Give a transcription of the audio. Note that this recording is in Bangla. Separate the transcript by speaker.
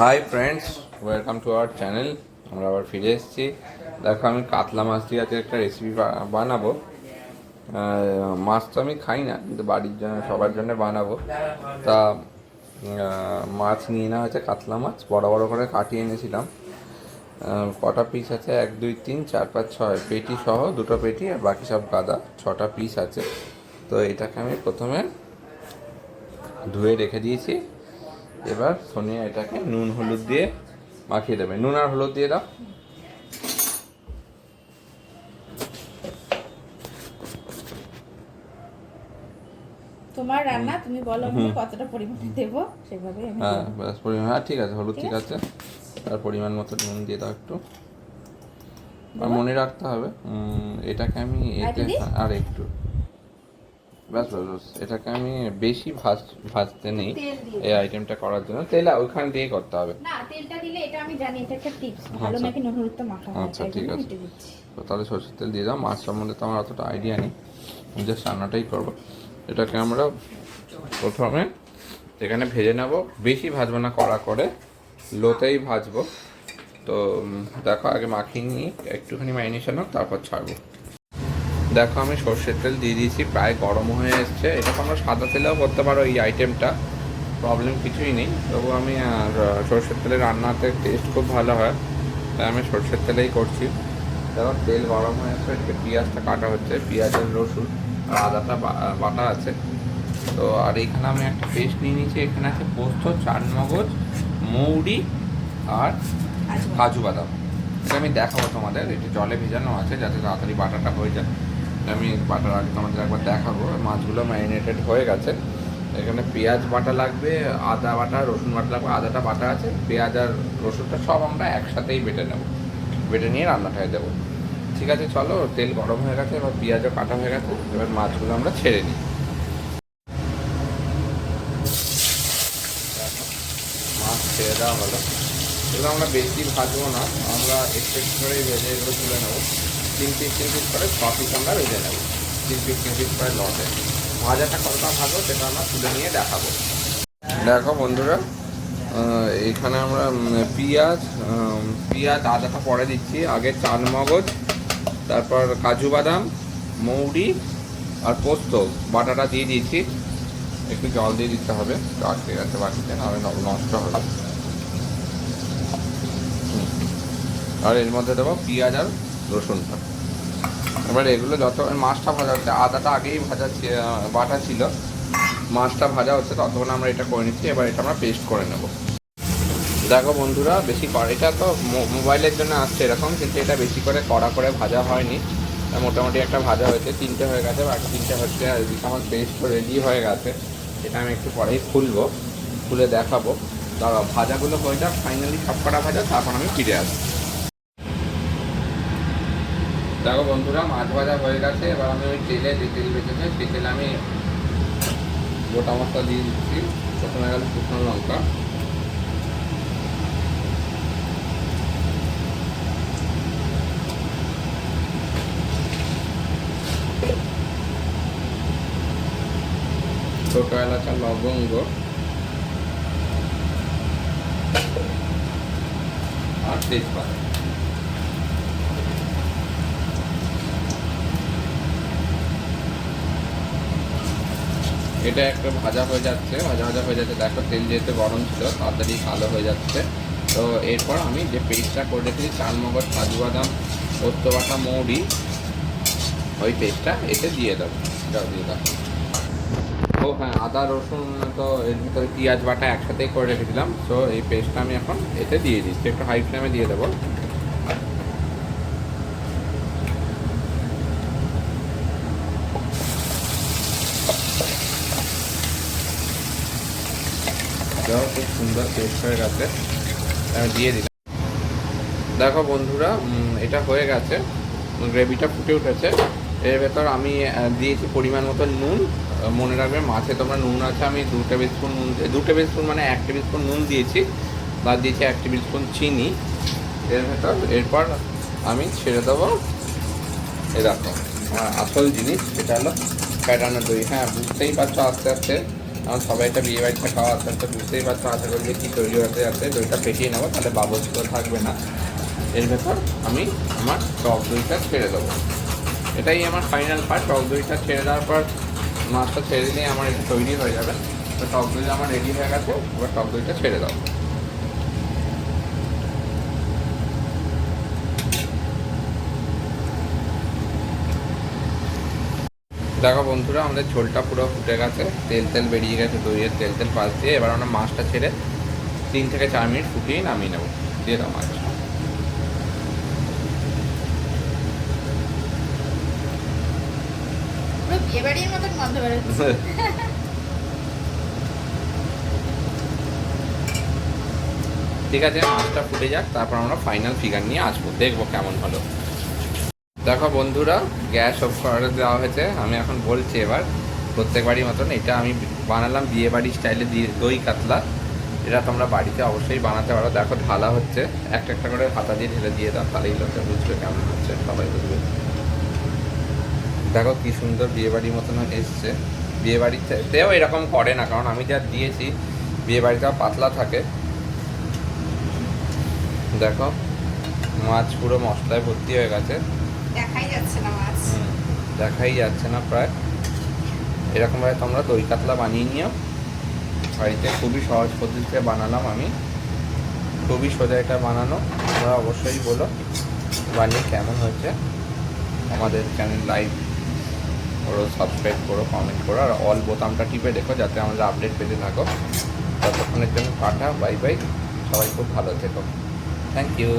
Speaker 1: Hi friends welcome to our channel আমরা আবার ফিরে এসেছি। দেখো, আমি কাতলা মাছ দিয়ে আজকে একটা রেসিপি বানাবো। মাছ তো আমি খাই না, কিন্তু বাড়ির জন্য সবার জন্য বানাবো। তা মাছ নিয়ে নেওয়া হয়েছে কাতলা মাছ। বড় বড় করে কাটিয়ে এনেছিলাম। কটা পিস আছে? এক, দুই, তিন, চার, পাঁচ, ছয়। পেটি সহ দুটো পেটি আর বাকি সব গাদা। ছটা পিস আছে। তো এটাকে আমি প্রথমে ধুয়ে রেখে দিয়েছি। এবার সোনিয়া এটাকে নুন হলুদ দিয়ে মাখিয়ে দেবে। নুন আর হলুদ দিয়ে দাও।
Speaker 2: তোমার রান্না তুমি বলো আমাকে কতটা পরিমাণে দেবো সেভাবে আমি
Speaker 1: হ্যাঁ ব্যাস পরিমাণ হ্যাঁ ঠিক আছে হলুদ ঠিক আছে? পরিমাণ মতো নুন দিয়ে দাও একটু। আর মনে রাখতে হবে এটাকে আমি আর একটু ব্যাস ব্যাস। এটাকে আমি বেশি ভাজ ভাজতে নেই এই আইটেমটা করার জন্য। তেল ওইখান দিয়ে করতে হবে।
Speaker 2: না তেলটা দিলে এটা আমি জানি এটা একটা টিপস ভালো
Speaker 1: আচ্ছা।
Speaker 2: নাকি নুন মাখা
Speaker 1: আচ্ছা, ঠিক আছে। তো তাহলে সরষের তেল দিয়ে দাও। মাছ সম্বন্ধে তো আমার অতটা আইডিয়া নেই। আমি জাস্ট রান্নাটাই করব। এটাকে আমরা প্রথমে এখানে ভেজে নেব। বেশি ভাজবো না কড়া করে। লোতেই ভাজবো। তো দেখো আগে মাখিয়ে নিই একটুখানি ম্যারিনেশন হোক তারপর ছাড়বো। দেখো আমি সর্ষের তেল দিয়ে দিয়েছি প্রায় গরম হয়ে এসছে। এটা তোমরা সাদা তেলেও করতে পারো এই আইটেমটা প্রবলেম কিছুই নেই। তবু আমি আর সর্ষের তেলে রান্নাতে টেস্ট খুব ভালো হয়। তাই আমি সর্ষের তেলেই করছি। দেখো তেল গরম হয়ে এদিকে পেঁয়াজটা কাটা হচ্ছে। পেঁয়াজের রসুন আর আদাটা বাটা আছে। তো আর এখানে আমি একটা পেস্ট নিয়ে নিয়েছি। এখানে আছে পোস্ত চারমগজ মৌরি আর কাজু বাদাম। এটা আমি দেখাবো তোমাদের। এটা জলে ভেজানো আছে যাতে তাড়াতাড়ি বাটাটা হয়ে যায়। আমি বাটার আগে তোমাদের একবার দেখাবো। মাছগুলো ম্যারিনেটেড হয়ে গেছে। এখানে পেঁয়াজ বাটা লাগবে, আদা বাটা, রসুন বাটা লাগবে, আদাটা বাটা আছে, পেঁয়াজ আর রসুনটা সব আমরা একসাথেই বেটে নেব। বেটে নিয়ে রান্নাটায় দেবো ঠিক আছে, চলো, তেল গরম হয়ে গেছে, এবার পেঁয়াজও কাটা হয়ে গেছে, এবার মাছগুলো আমরা ছেড়ে নিই। মাছ ছেড়ে দেওয়া হলো। এগুলো আমরা বেশি ভাজবো না, আমরা একটু করেই ভেজে এগুলো তুলে নেব। তিন পিস তিন পিস করে ছ পিস আমরা ভেজে নেব। তিন পিস তিন পিস করে লটে। ভাজাটা কতটা ভাজবো সেটা আমরা তুলে নিয়ে দেখাবো। দেখো বন্ধুরা এখানে আমরা পেঁয়াজ পেঁয়াজ আদাটা পরে দিচ্ছি। আগে চাল মগজ তারপর কাজু বাদাম, মৌরি আর পোস্ত। বাটাটা দিয়ে দিয়েছি। একটু জল দিয়ে দিতে হবে। আটকে গেছে বাটিতে নাহলে নষ্ট হবে। আর এর মধ্যে দেবো পেঁয়াজ আর রসুনটা এবার এগুলো যত মাছটা ভাজা হচ্ছে, আদাটা আগেই ভাজা বাটা ছিল, মাছটা ভাজা হচ্ছে ততক্ষণ আমরা এটা করে নিচ্ছি, এবার এটা আমরা পেস্ট করে নেব। দেখো বন্ধুরা, বেশি করে এটা তো মোবাইলের জন্য আসছে এরকম, কিন্তু এটা বেশি করে কড়া করে ভাজা হয়নি। মোটামুটি একটা ভাজা হয়েছে, তিনটে হয়ে গেছে, বাকি তিনটে হচ্ছে আমার পেস্ট রেডি হয়ে গেছে। এটা আমি একটু পরেই খুলবো, খুলে দেখাবো। দাঁড়াও, ভাজাগুলো হয়ে যাক ফাইনালি সব কটা ভাজা, তারপর আমি ফিরে আসব। দেখো বন্ধুরা, মাছ ভাজা হয়ে গেছে। এবার আমি ওই তেলে যে তেল বেঁচেছে সেই তেলে আমি গোটা মশলা দিয়ে দিচ্ছি। প্রথমে গেল শুকনো লঙ্কা। ছোট এলাচা লবঙ্গ। আর তেজপাতা। এটা একটা ভাজা হয়ে যাচ্ছে, ভাজা ভাজা হয়ে যাচ্ছে। দেখো, তেল যেহেতু গরম ছিল, তাড়াতাড়ি কালো হয়ে যাচ্ছে। তো এরপর আমি যে পেস্টটা করে রেখেছি চাল মগজ কাজু বাদাম পোস্ত বাটা মৌরি, ওই পেস্টটা এতে দিয়ে দেবো। দাও, দিয়ে দাও। ও হ্যাঁ আদা, রসুন, তো এর ভিতরে পেঁয়াজ বাটা একসাথেই করে রেখেছিলাম। তো এই পেস্টটা আমি এখন এতে দিয়ে দিচ্ছি, একটু হাই ফ্লেমে দিয়ে দেবো। দেখো খুব সুন্দর পেস্ট হয়ে গেছে। আমি দিয়ে দিলাম। দেখো বন্ধুরা এটা হয়ে গেছে। গ্রেভিটা ফুটে উঠেছে। এর ভেতর আমি দিয়েছি পরিমাণ মতো নুন। মনে রাখবে মাছে তোমরা নুন আছে, আমি দু টেবিল স্পুন নুন দু টেবিল স্পুন মানে এক টেবিল স্পুন নুন দিয়েছি। বা দিয়েছি এক টেবিল স্পুন চিনি। এর ভেতর এরপর আমি ছেড়ে দেবো। এ দেখো আসল জিনিস, সেটা হলো ফ্যাটানো দই। হ্যাঁ বুঝতেই পারছ আস্তে আস্তে। আমার সবাই একটা বিয়ে বাড়িতে খাওয়া আসতে আসতে বুঝতেই পারছ, আশা করি যে কী তৈরি হতে যাচ্ছে দইটা পেটিয়ে নেব তাহলে বাবস তো থাকবে না। এর ভেতর আমি আমার টক দইটা ছেড়ে দেবো। এটাই আমার ফাইনাল পার্ট টক দইটা ছেড়ে দেওয়ার পর মাছটা ছেড়ে দিয়ে আমার এটা তৈরি হয়ে যাবে। তো টক দইটা আমার রেডি হয়ে গেছে, এবার টক দইটা ছেড়ে দাও। দেখো বন্ধুরা আমাদের ঝোলটা পুরো ফুটে গেছে। তেল তেল বেরিয়ে গেছে দইয়ের তেল তেল পাশ দিয়ে। এবার আমরা মাছটা ছেড়ে তিন থেকে চার মিনিট ফুটিয়ে নামিয়ে নেব। দিয়ে দাও মাছ।
Speaker 2: পুরো মতন গন্ধ বেরোচ্ছে।
Speaker 1: ঠিক আছে মাছটা ফুটে যাক তারপর আমরা ফাইনাল ফিগার নিয়ে আসব। দেখব কেমন হলো। দেখো বন্ধুরা, গ্যাস অফ করে দেওয়া হয়েছে। আমি এখন বলছি এবার, প্রত্যেকবারই মতন এটা আমি বানালাম বিয়ে বাড়ি স্টাইলে দই কাতলা। এটা তোমরা বাড়িতে অবশ্যই বানাতে পারো। দেখো ঢালা হচ্ছে, একটা একটা করে হাতা দিয়ে ঢেলে দিয়ে দাও তাহলেই লোকে বুঝবে কেমন হচ্ছে, সবাই বুঝবে। দেখো কি সুন্দর বিয়ে বাড়ির মতন এসছে। বিয়ে বাড়িতেও এরকম করে না, কারণ আমি যা দিয়েছি বিয়ে বাড়িতেও পাতলা থাকে। দেখো, মাছ পুরো মশলায় ভর্তি হয়ে গেছে।
Speaker 2: দেখাই যাচ্ছে না
Speaker 1: দেখাই যাচ্ছে না প্রায়। এরকমভাবে তোমরা দই কাতলা বানিয়ে নিও। বাড়িতে খুবই সহজ পদ্ধতিতে বানালাম আমি। খুবই সোজা এটা বানানো। তোমরা অবশ্যই বলো বানিয়ে কেমন হয়েছে। আমাদের চ্যানেল লাইভ করো সাবস্ক্রাইব করো কমেন্ট করো, আর অল বোতামটা টিপে দেখো যাতে আমাদের আপডেট পেতে থাকো। ততক্ষণের জন্য টাটা বাই বাই সবাই খুব ভালো থেকো। Thank you